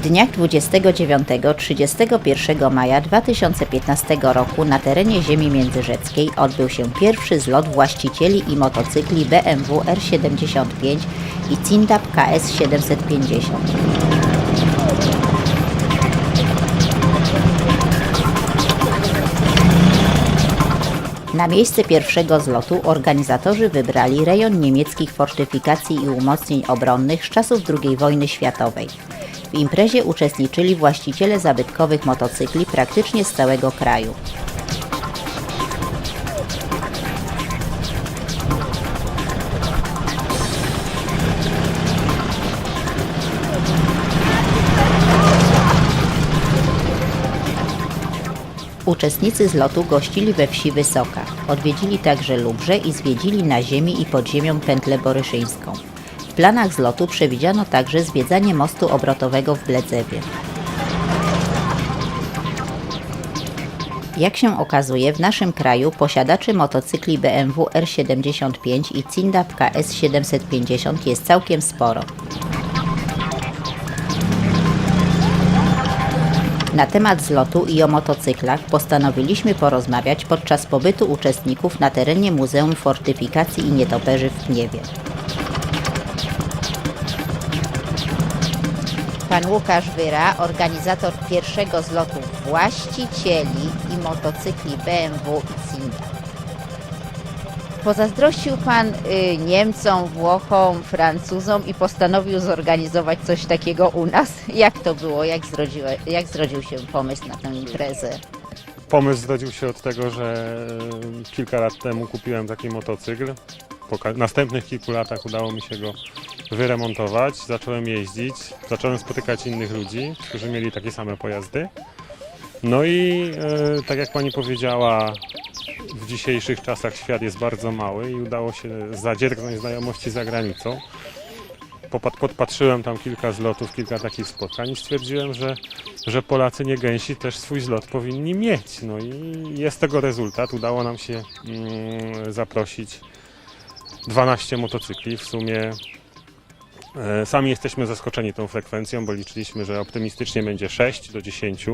W dniach 29-31 maja 2015 roku na terenie ziemi międzyrzeckiej odbył się pierwszy zlot właścicieli i motocykli BMW R75 i Cindap KS 750. Na miejsce pierwszego zlotu organizatorzy wybrali rejon niemieckich fortyfikacji i umocnień obronnych z czasów II wojny światowej. W imprezie uczestniczyli właściciele zabytkowych motocykli praktycznie z całego kraju. Uczestnicy zlotu gościli we wsi Wysoka. Odwiedzili także Lubrze i zwiedzili na ziemi i pod ziemią pętlę boryszyńską. W planach zlotu przewidziano także zwiedzanie mostu obrotowego w Bledzewie. Jak się okazuje, w naszym kraju posiadaczy motocykli BMW R75 i Cindap KS 750 jest całkiem sporo. Na temat zlotu i o motocyklach postanowiliśmy porozmawiać podczas pobytu uczestników na terenie Muzeum Fortyfikacji i Nietoperzy w Gniewie. Pan Łukasz Wyra, organizator pierwszego zlotu właścicieli i motocykli BMW i Cinda. Pozazdrościł Pan y, Niemcom, Włochom, Francuzom i postanowił zorganizować coś takiego u nas. Jak to było? Jak, jak zrodził się pomysł na tę imprezę? Pomysł zrodził się od tego, że e, kilka lat temu kupiłem taki motocykl. Po następnych kilku latach udało mi się go wyremontować. Zacząłem jeździć, zacząłem spotykać innych ludzi, którzy mieli takie same pojazdy. No i e, tak jak pani powiedziała, w dzisiejszych czasach świat jest bardzo mały i udało się zadziergnąć znajomości za granicą. Popat- Podpatrzyłem tam kilka zlotów, kilka takich spotkań i stwierdziłem, że, że Polacy nie gęsi też swój zlot powinni mieć. No i jest tego rezultat. Udało nam się mm, zaprosić 12 motocykli. W sumie sami jesteśmy zaskoczeni tą frekwencją, bo liczyliśmy, że optymistycznie będzie 6 do 10.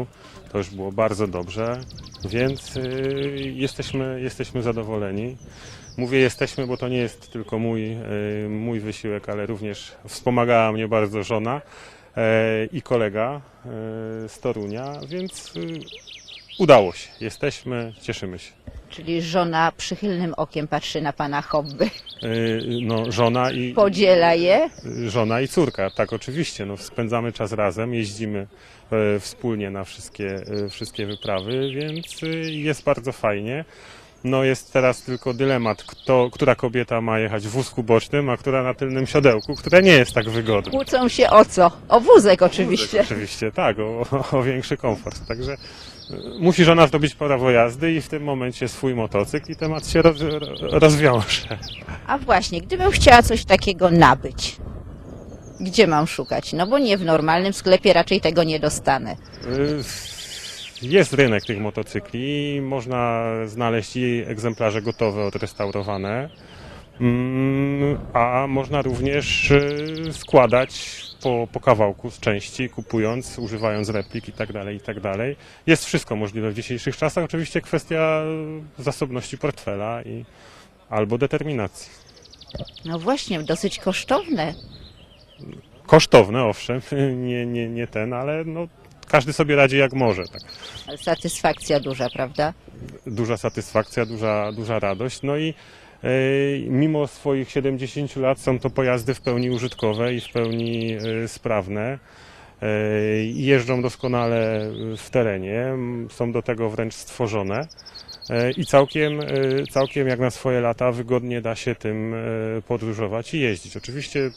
To już było bardzo dobrze, więc y, jesteśmy, jesteśmy zadowoleni. Mówię jesteśmy, bo to nie jest tylko mój, e, mój wysiłek, ale również wspomagała mnie bardzo żona e, i kolega e, z Torunia, więc y, udało się. Jesteśmy, cieszymy się. Czyli żona przychylnym okiem patrzy na Pana hobby. E, No, żona i, Podziela je? żona i córka, tak oczywiście. No, spędzamy czas razem, jeździmy e, wspólnie na wszystkie, e, wszystkie wyprawy, więc e, jest bardzo fajnie. No jest teraz tylko dylemat, kto, która kobieta ma jechać w wózku bocznym, a która na tylnym siodełku, które nie jest tak wygodne. Kłócą się o co? O wózek oczywiście. Oczywiście, tak, o, o większy komfort. Także e, musi żona zdobyć prawo jazdy i w tym momencie swój motocykl i temat się roz, rozwiąże. A właśnie, gdybym chciała coś takiego nabyć, gdzie mam szukać? No bo nie w normalnym sklepie raczej tego nie dostanę. Y, Jest rynek tych motocykli, można znaleźć i egzemplarze gotowe, odrestaurowane, a można również y, składać po, po kawałku z części, kupując, używając replik i tak dalej, i tak dalej. Jest wszystko możliwe w dzisiejszych czasach, oczywiście kwestia zasobności portfela i albo determinacji. No właśnie, dosyć kosztowne. Kosztowne, owszem, nie, nie, nie ten, ale no, każdy sobie radzi jak może. Tak. Satysfakcja duża, prawda? duża satysfakcja, duża, duża radość. No i mimo swoich 70 lat są to pojazdy w pełni użytkowe i w pełni e, sprawne. I jeżdżą doskonale w terenie, są do tego wręcz stworzone. I całkiem, całkiem jak na swoje lata wygodnie da się tym podróżować i jeździć. Oczywiście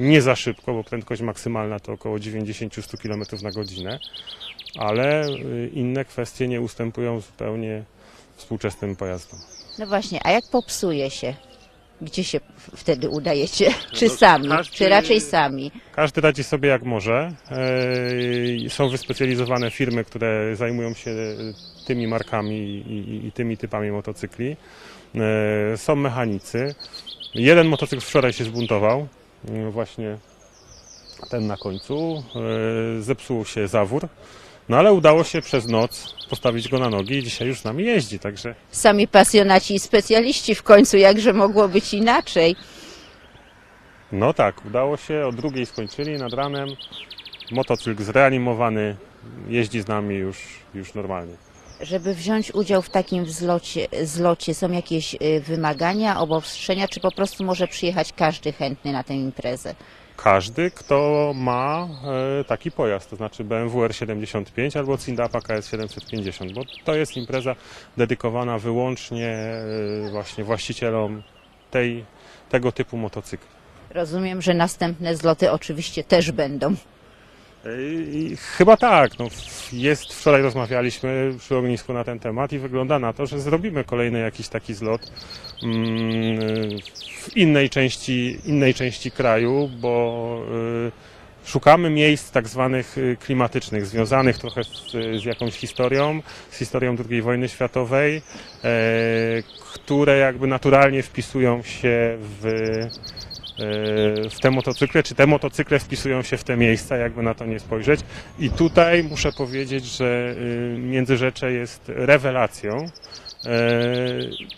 nie za szybko, bo prędkość maksymalna to około 90-100 km na godzinę, ale inne kwestie nie ustępują zupełnie współczesnym pojazdom. No właśnie, a jak popsuje się? Gdzie się wtedy udajecie? Czy No, sami? każdy- Czy raczej sami? Każdy radzi sobie jak może. E, Są wyspecjalizowane firmy, które zajmują się e, tymi markami i, i, i tymi typami motocykli. E, Są mechanicy. Jeden motocykl wczoraj się zbuntował. Właśnie ten na końcu, zepsuł się zawór, no ale udało się przez noc postawić go na nogi i dzisiaj już z nami jeździ, także Sami pasjonaci i specjaliści w końcu, jakże mogło być inaczej. no tak, udało się, o drugiej skończyli nad ranem, motocykl zreanimowany, jeździ z nami już, już normalnie. Żeby wziąć udział w takim wzlocie, zlocie, są jakieś y, wymagania, obostrzenia, czy po prostu może przyjechać każdy chętny na tę imprezę? Każdy, kto ma e, taki pojazd, to znaczy BMW R75 albo Cindapa KS 750, bo to jest impreza dedykowana wyłącznie e, właśnie właścicielom tej, tego typu motocykli. Rozumiem, że następne zloty oczywiście też będą. I Chyba tak. No, jest, wczoraj rozmawialiśmy przy ognisku na ten temat i wygląda na to, że zrobimy kolejny jakiś taki zlot mm, w innej części, innej części kraju, bo y, szukamy miejsc tak zwanych y, klimatycznych, związanych trochę z, z jakąś historią, z historią II wojny światowej, e, które jakby naturalnie wpisują się w w te motocykle, czy te motocykle wpisują się w te miejsca, jakby na to nie spojrzeć. I tutaj muszę powiedzieć, że y, Międzyrzecze jest rewelacją. E,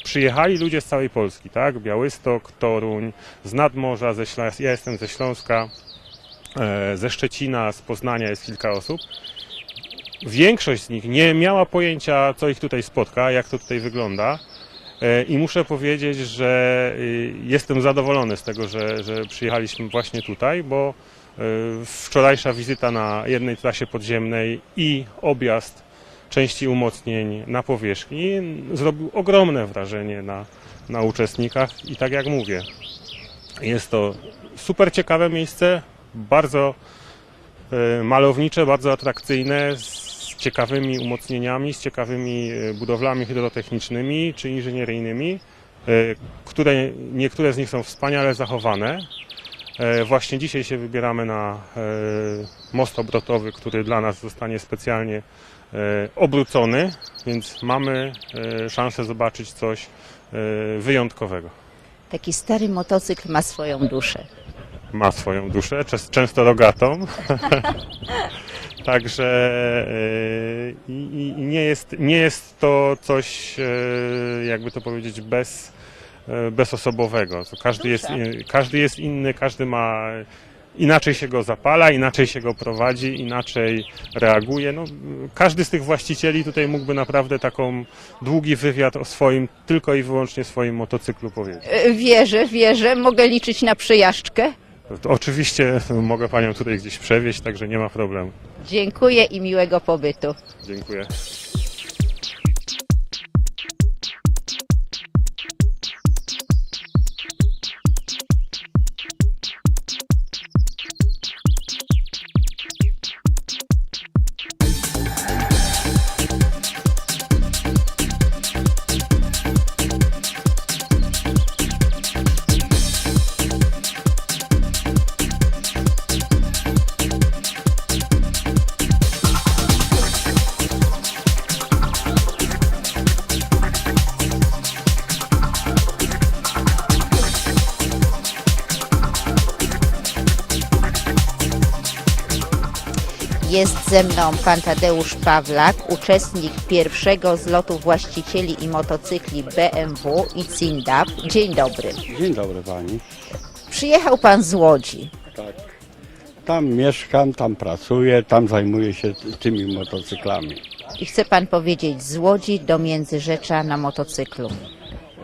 Przyjechali ludzie z całej Polski, tak? Białystok, Toruń, z nadmorza, ze Ślą- ja jestem ze Śląska, e, ze Szczecina, z Poznania jest kilka osób. Większość z nich nie miała pojęcia, co ich tutaj spotka, jak to tutaj wygląda. E, I muszę powiedzieć, że y, jestem zadowolony z tego, że, że przyjechaliśmy właśnie tutaj, bo y, wczorajsza wizyta na jednej trasie podziemnej i objazd części umocnień na powierzchni zrobił ogromne wrażenie na, na uczestnikach i tak jak mówię, jest to super ciekawe miejsce, bardzo e, malownicze, bardzo atrakcyjne, ciekawymi umocnieniami, z ciekawymi e, budowlami hydrotechnicznymi czy inżynieryjnymi, e, które niektóre z nich są wspaniale zachowane. E, Właśnie dzisiaj się wybieramy na most obrotowy, który dla nas zostanie specjalnie obrócony, więc mamy szansę zobaczyć coś wyjątkowego. Taki stary motocykl ma swoją duszę. ma swoją duszę, często rogatą. Także yy, i, i- i nie, jest, nie jest to coś, yy, jakby to powiedzieć, bez, yy, bezosobowego. To każdy, jest, każdy jest inny, każdy ma inaczej się go zapala, inaczej się go prowadzi, inaczej reaguje. No, każdy z tych właścicieli tutaj mógłby naprawdę taką długi wywiad o swoim, tylko i wyłącznie swoim motocyklu powiedzieć. E, Wierzę, wierzę. Mogę liczyć na przejażdżkę. Oczywiście mogę Panią tutaj gdzieś przewieźć, także nie ma problemu. Dziękuję i miłego pobytu. Dziękuję. Jest ze mną pan Tadeusz Pawlak, uczestnik pierwszego zlotu właścicieli i motocykli BMW i Cindap. Dzień dobry. Dzień dobry pani. Przyjechał pan z Łodzi. Tak. Tam mieszkam, tam pracuję, tam zajmuję się tymi motocyklami. I chce pan powiedzieć z Łodzi do Międzyrzecza na motocyklu.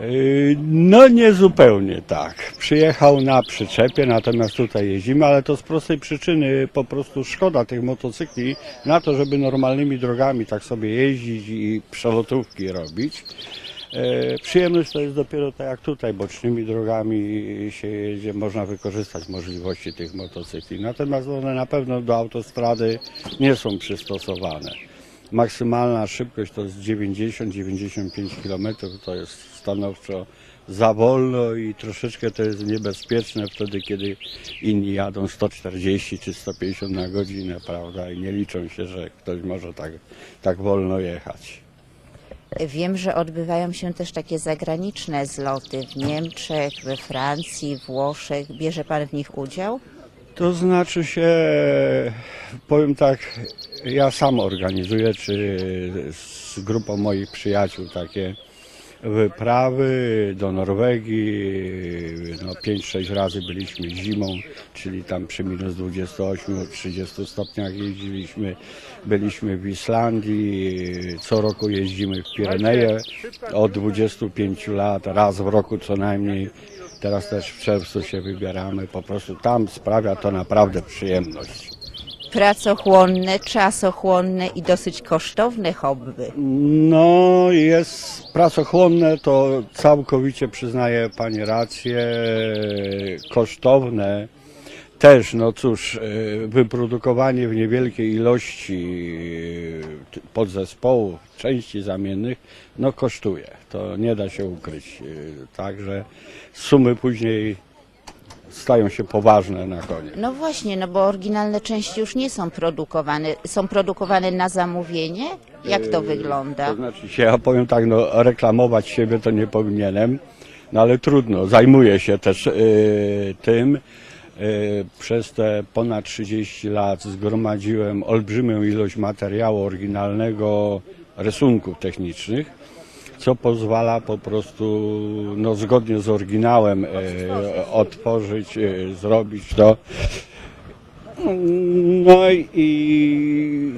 Yy, No nie zupełnie tak. Przyjechał na przyczepie, natomiast tutaj jeździmy, ale to z prostej przyczyny po prostu szkoda tych motocykli na to, żeby normalnymi drogami tak sobie jeździć i przelotówki robić. E, Przyjemność to jest dopiero tak jak tutaj, bocznymi drogami się jedzie, można wykorzystać możliwości tych motocykli. Natomiast one na pewno do autostrady nie są przystosowane. Maksymalna szybkość to jest 90-95 km, to jest stanowczo za wolno i troszeczkę to jest niebezpieczne wtedy, kiedy inni jadą 140 czy 150 na godzinę, prawda, i nie liczą się, że ktoś może tak, tak wolno jechać. Wiem, że odbywają się też takie zagraniczne zloty w Niemczech, we Francji, Włoszech. Bierze pan w nich udział? To znaczy się, powiem tak, ja sam organizuję, czy z grupą moich przyjaciół takie wyprawy do Norwegii. No 5-6 razy byliśmy zimą, czyli tam przy minus 28-30 stopniach jeździliśmy. Byliśmy w Islandii, co roku jeździmy w Pireneje od 25 lat, raz w roku co najmniej. Teraz też w czerwcu się wybieramy. Po prostu tam sprawia to naprawdę przyjemność. Pracochłonne, czasochłonne i dosyć kosztowne hobby. No, jest pracochłonne, to całkowicie przyznaję Pani rację. Kosztowne też, no cóż, e, wyprodukowanie w niewielkiej ilości e, podzespołów, części zamiennych, no kosztuje. To nie da się ukryć. E, Także sumy później stają się poważne na koniec. No właśnie, no bo oryginalne części już nie są produkowane. Są produkowane na zamówienie? Jak to wygląda? To znaczy się, ja powiem tak, no reklamować siebie to nie powinienem, no ale trudno, zajmuję się też y, tym. Y, przez te ponad 30 lat zgromadziłem olbrzymią ilość materiału oryginalnego, rysunków technicznych, co pozwala po prostu no, zgodnie z oryginałem y, otworzyć, y, zrobić to. No i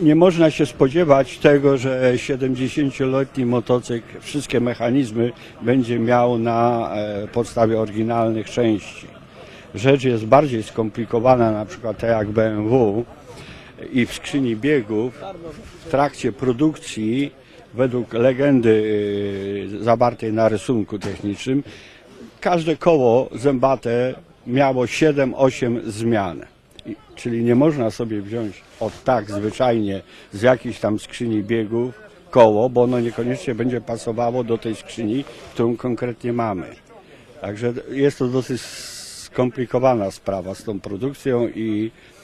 nie można się spodziewać tego, że 70-letni motocykl wszystkie mechanizmy będzie miał na e, podstawie oryginalnych części. Rzecz jest bardziej skomplikowana, na przykład tak jak BMW i w skrzyni biegów w trakcie produkcji według legendy e, zawartej na rysunku technicznym każde koło zębate miało 7-8 zmian. Czyli nie można sobie wziąć od tak zwyczajnie z jakiejś tam skrzyni biegów koło, bo ono niekoniecznie będzie pasowało do tej skrzyni, którą konkretnie mamy. Także jest to dosyć skomplikowana sprawa z tą produkcją i y,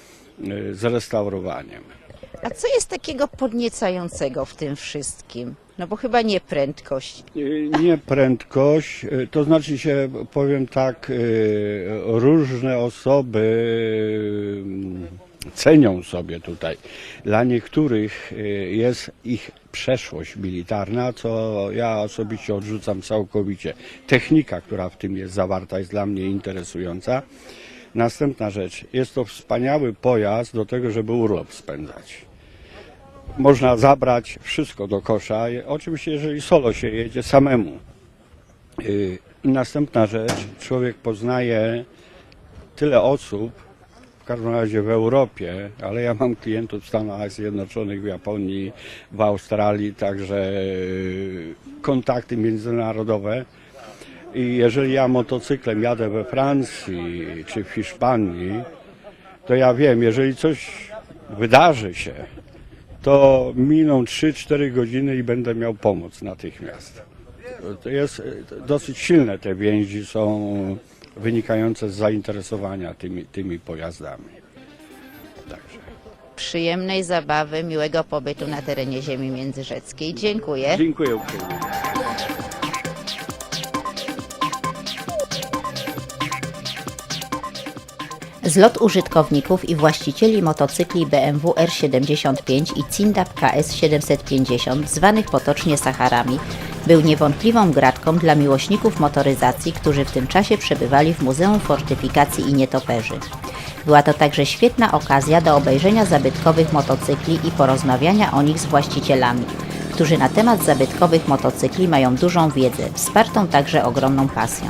z restaurowaniem. A co jest takiego podniecającego w tym wszystkim? No bo chyba nie prędkość. Y, Nie prędkość, y, to znaczy się, powiem tak, y, różne osoby y, cenią sobie tutaj. Dla niektórych y, jest ich przeszłość militarna, co ja osobiście odrzucam całkowicie. Technika, która w tym jest zawarta, jest dla mnie interesująca. Następna rzecz, jest to wspaniały pojazd do tego, żeby urlop spędzać można zabrać wszystko do kosza. Oczywiście, jeżeli solo się jedzie samemu. I następna rzecz, człowiek poznaje tyle osób, w każdym razie w Europie, ale ja mam klientów w Stanach Zjednoczonych, w Japonii, w Australii, także yy, kontakty międzynarodowe. I jeżeli ja motocyklem jadę we Francji czy w Hiszpanii, to ja wiem, jeżeli coś wydarzy się, to miną 3-4 godziny i będę miał pomoc natychmiast. To jest dosyć silne te więzi są wynikające z zainteresowania tymi, tymi pojazdami. Także. Przyjemnej zabawy, miłego pobytu na terenie ziemi międzyrzeckiej. Dziękuję. Dziękuję uprzejmie. Zlot użytkowników i właścicieli motocykli BMW R75 i Cindap KS 750, zwanych potocznie Sacharami, był niewątpliwą gratką dla miłośników motoryzacji, którzy w tym czasie przebywali w Muzeum Fortyfikacji i Nietoperzy. Była to także świetna okazja do obejrzenia zabytkowych motocykli i porozmawiania o nich z właścicielami, którzy na temat zabytkowych motocykli mają dużą wiedzę, wspartą także ogromną pasją.